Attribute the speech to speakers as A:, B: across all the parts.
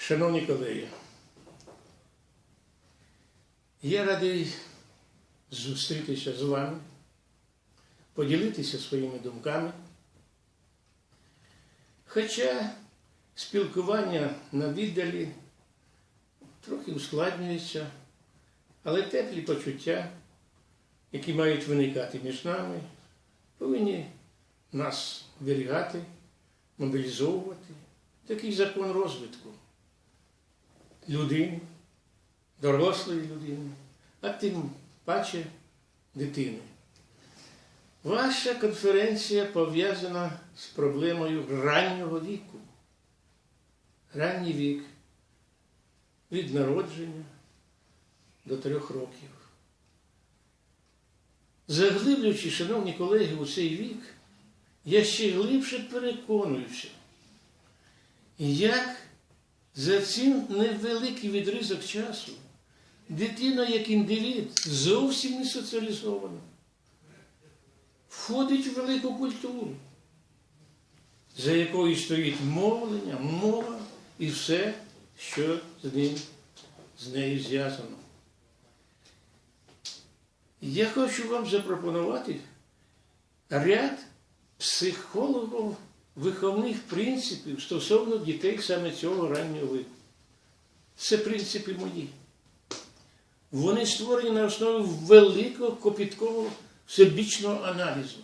A: Шановні колеги, я радий зустрітися з вами, поділитися своїми думками. Хоча спілкування на віддалі трохи ускладнюється, але теплі почуття, які мають виникати між нами, повинні нас вирігати, мобілізовувати. Такий закон розвитку людини, дорослої людини, а тим паче дитини. Ваша конференція пов'язана з проблемою раннього віку. Ранній вік від народження до трьох років. Заглиблюючи, шановні колеги, у цей вік, я ще глибше переконуюся, як за цим невеликий відрізок часу дитина як індивід зовсім не соціалізована, входить в велику культуру, за якою стоїть мовлення, мова і все, що з ним, з нею зв'язано. Я хочу вам запропонувати ряд психологів виховних принципів стосовно дітей саме цього раннього віку. Це принципи мої. Вони створені на основі великого копіткового всебічного аналізу.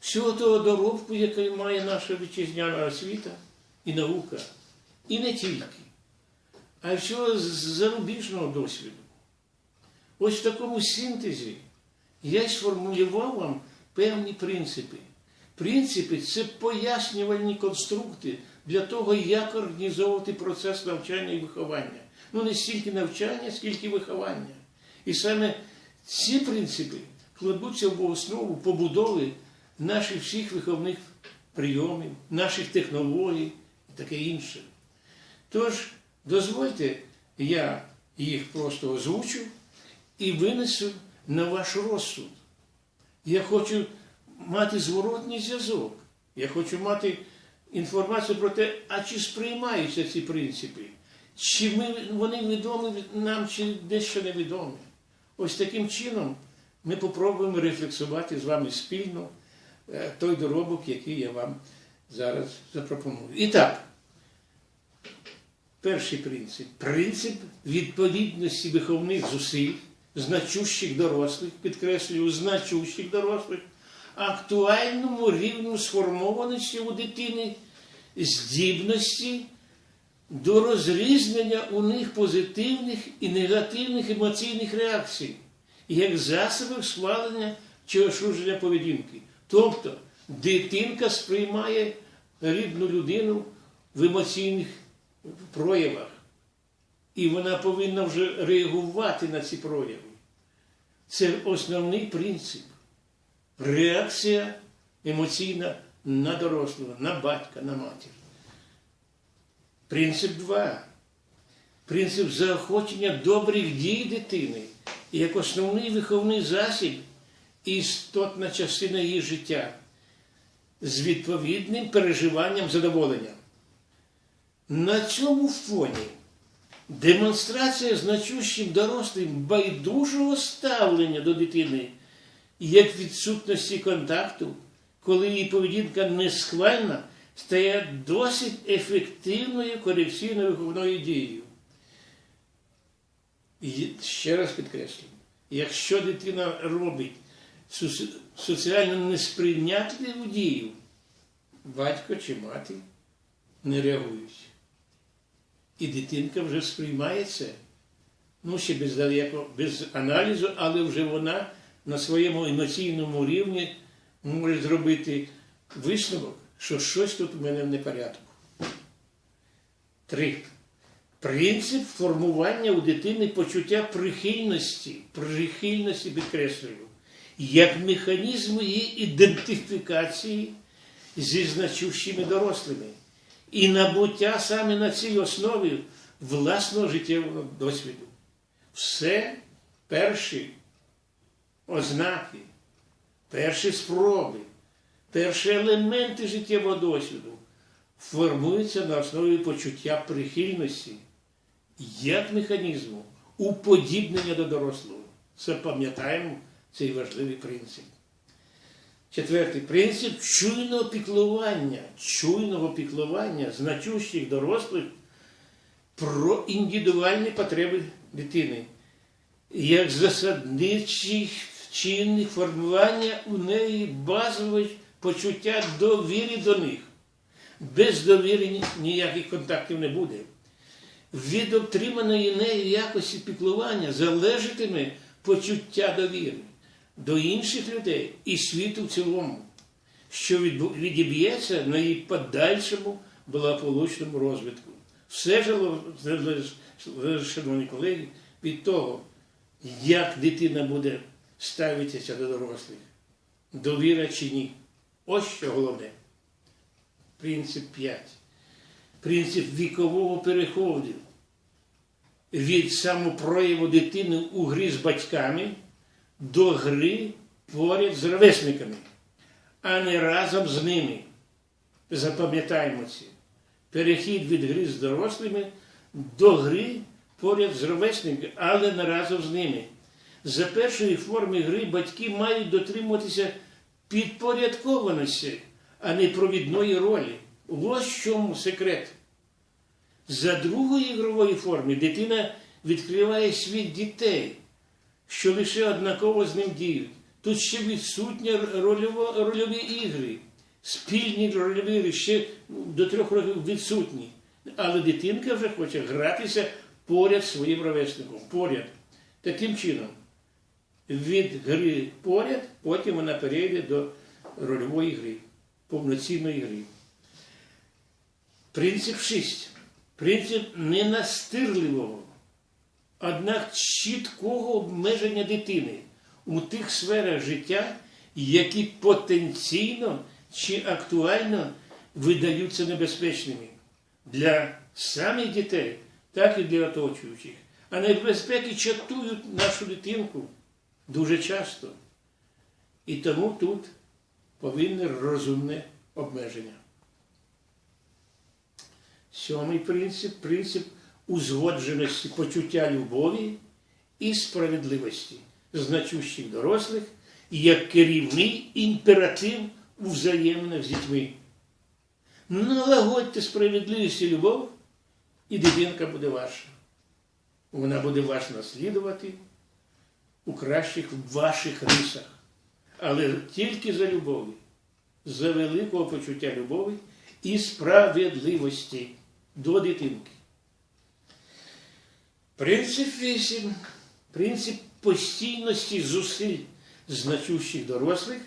A: Всього того доробку, який має наша вітчизняна освіта і наука. І не тільки, а й всього зарубіжного досвіду. Ось в такому синтезі я сформулював вам певні принципи. Принципи це пояснювальні конструкти для того, як організовувати процес навчання і виховання. Ну, не стільки навчання, скільки виховання. І саме ці принципи кладуться в основу побудови наших всіх виховних прийомів, наших технологій і таке інше. Тож, дозвольте, я їх просто озвучу і винесу на ваш розсуд. Я хочу мати зворотній зв'язок. Я хочу мати інформацію про те, а чи сприймаються ці принципи, чи ми, вони відомі нам, чи дещо невідомі. Ось таким чином ми попробуємо рефлексувати з вами спільно е, той доробок, який я вам зараз запропоную. І так, перший принцип принцип відповідності виховних зусиль, значущих дорослих, підкреслюю, значущих дорослих актуальному рівню сформованості у дитини здібності до розрізнення у них позитивних і негативних емоційних реакцій, як засобів схвалення чи осудження поведінки. Тобто дитинка сприймає рідну людину в емоційних проявах. І вона повинна вже реагувати на ці прояви. Це основний принцип реакція емоційна на дорослого, на батька, на матір. Принцип 2. Принцип заохочення добрих дій дитини як основний виховний засіб і істотна частина її життя з відповідним переживанням задоволення. На цьому фоні демонстрація значущим дорослим байдужого ставлення до дитини як відсутності контакту, коли її поведінка несхвальна, стає досить ефективною корекційною виховною дією. І ще раз підкреслюю, якщо дитина робить соціально несприйнятливу дію, батько чи мати не реагують. І дитинка вже сприймає це, ну ще без, без аналізу, але вже вона на своєму емоційному рівні може зробити висновок, що щось тут у мене в непорядку. Три. Принцип формування у дитини почуття прихильності, прихильності підкреслюю, як механізм її ідентифікації зі значущими дорослими і набуття саме на цій основі власного життєвого досвіду. Все перші ознаки, перші спроби, перші елементи життєвого досвіду формується на основі почуття прихильності як механізму уподібнення до дорослого. Це пам'ятаємо цей важливий принцип. Четвертий принцип чуйного піклування, чуйного піклування значущих дорослих про індивідуальні потреби дитини, як засадничих чинних формування у неї базових почуття довіри до них. Без довіри ніяких контактів не буде. Від отриманої нею якості піклування залежатиме почуття довіри до інших людей і світу в цілому, що відіб'ється на її подальшому благополучному розвитку. Все залежить, шановні колеги, від того, як дитина буде ставитися до дорослих, довіра чи ні. Ось що головне. Принцип 5. Принцип вікового переходу від самопрояву дитини у грі з батьками до гри поряд з ровесниками, а не разом з ними. Запам'ятаємо це. Перехід від гри з дорослими до гри поряд з ровесниками, але не разом з ними. За першої форми гри батьки мають дотримуватися підпорядкованості, а не провідної ролі. Ось в чому секрет. За другої ігрової форми дитина відкриває світ дітей, що лише однаково з ним діють. Тут ще відсутні рольові ігри, спільні рольові ігри ще до трьох років відсутні. Але дитинка вже хоче гратися поряд своїм ровесником. Поряд. Таким чином, від гри поряд, потім вона перейде до рольової гри, повноцінної гри. Принцип 6. Принцип ненастирливого, однак чіткого обмеження дитини у тих сферах життя, які потенційно чи актуально видаються небезпечними для самих дітей, так і для оточуючих. А небезпеки чатують нашу дитинку дуже часто. І тому тут повинне розумне обмеження. Сьомий принцип принцип узгодженості почуття любові і справедливості значущих дорослих як керівний імператив у взаєминах з дітьми. Налагодьте справедливість і любов, і дитинка буде ваша. Вона буде вас наслідувати у кращих ваших рисах. Але тільки за любові, за великого почуття любові і справедливості до дитинки. Принцип 8. Принцип постійності зусиль значущих дорослих,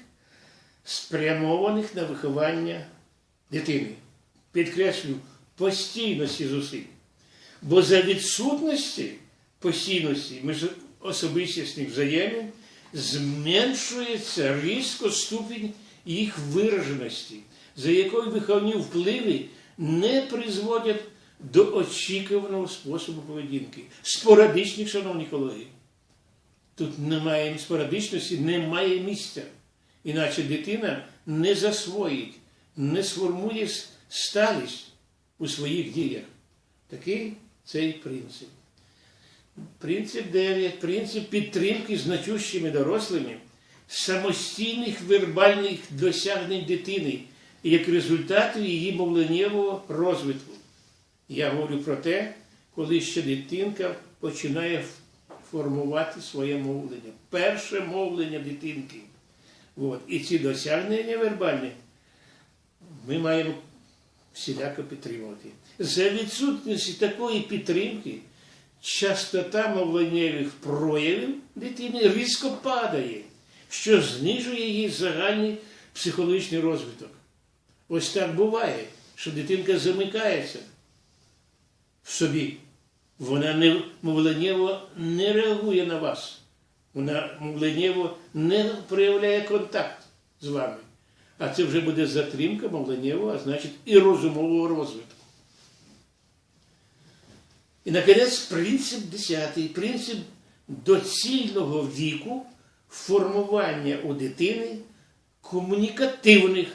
A: спрямованих на виховання дитини. Підкреслю, постійності зусиль. Бо за відсутності постійності між особистісних взаємин зменшується різко ступінь їх вираженості, за якою виховні впливи не призводять до очікуваного способу поведінки. Спорадичних, шановні колеги. Тут немає спорадичності, немає місця. Іначе дитина не засвоїть, не сформує сталість у своїх діях. Такий цей принцип. Принцип 9. Принцип підтримки значущими дорослими самостійних вербальних досягнень дитини як результату її мовленнєвого розвитку. Я говорю про те, коли ще дитинка починає формувати своє мовлення. Перше мовлення дитинки. От. І ці досягнення вербальні ми маємо всіляко підтримувати. За відсутності такої підтримки частота мовленнєвих проявів дитини різко падає, що знижує її загальний психологічний розвиток. Ось так буває, що дитинка замикається в собі. Вона не, мовленнєво не реагує на вас. Вона мовленнєво не проявляє контакт з вами. А це вже буде затримка мовленнєвого, а значить і розумового розвитку. І, наконець, принцип 10. Принцип доцільного віку формування у дитини комунікативних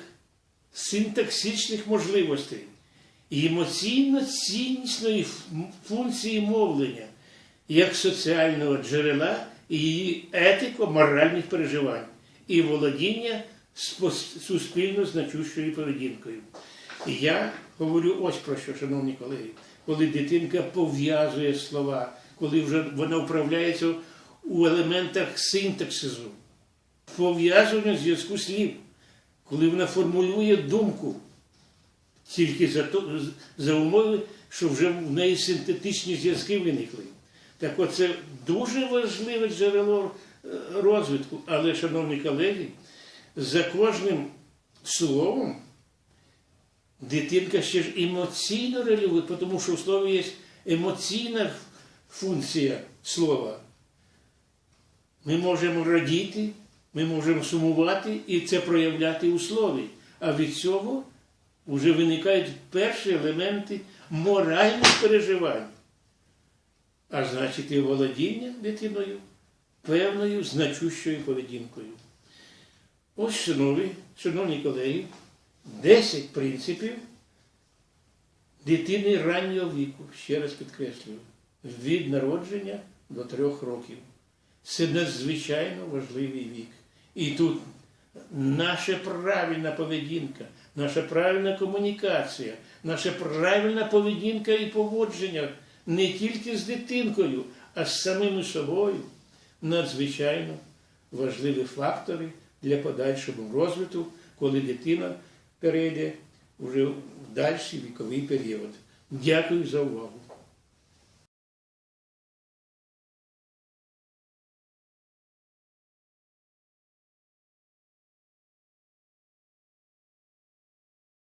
A: синтаксичних можливостей, і емоційно-ціннісної функції мовлення як соціального джерела і її етико-моральних переживань і володіння суспільно значущою поведінкою. І я говорю ось про що, шановні колеги, коли дитинка пов'язує слова, коли вже вона вправляється у елементах синтаксису, пов'язування зв'язку слів, коли вона формулює думку, тільки за, то, за умови, що вже в неї синтетичні зв'язки виникли. Так от це дуже важливе джерело е, розвитку. Але, шановні колеги, за кожним словом дитинка ще ж емоційно реагує, тому що в слові є емоційна функція слова. Ми можемо радіти, ми можемо сумувати і це проявляти у слові. А від цього вже виникають перші елементи моральних переживань. А значить, і володіння дитиною певною значущою поведінкою. Ось, шановні, шановні колеги, 10 принципів дитини раннього віку, ще раз підкреслюю, від народження до трьох років. Це надзвичайно важливий вік. І тут наша правильна поведінка, наша правильна комунікація, наша правильна поведінка і поводження не тільки з дитинкою, а з самим собою надзвичайно важливі фактори для подальшого розвитку, коли дитина перейде вже в дальший віковий період. Дякую за увагу.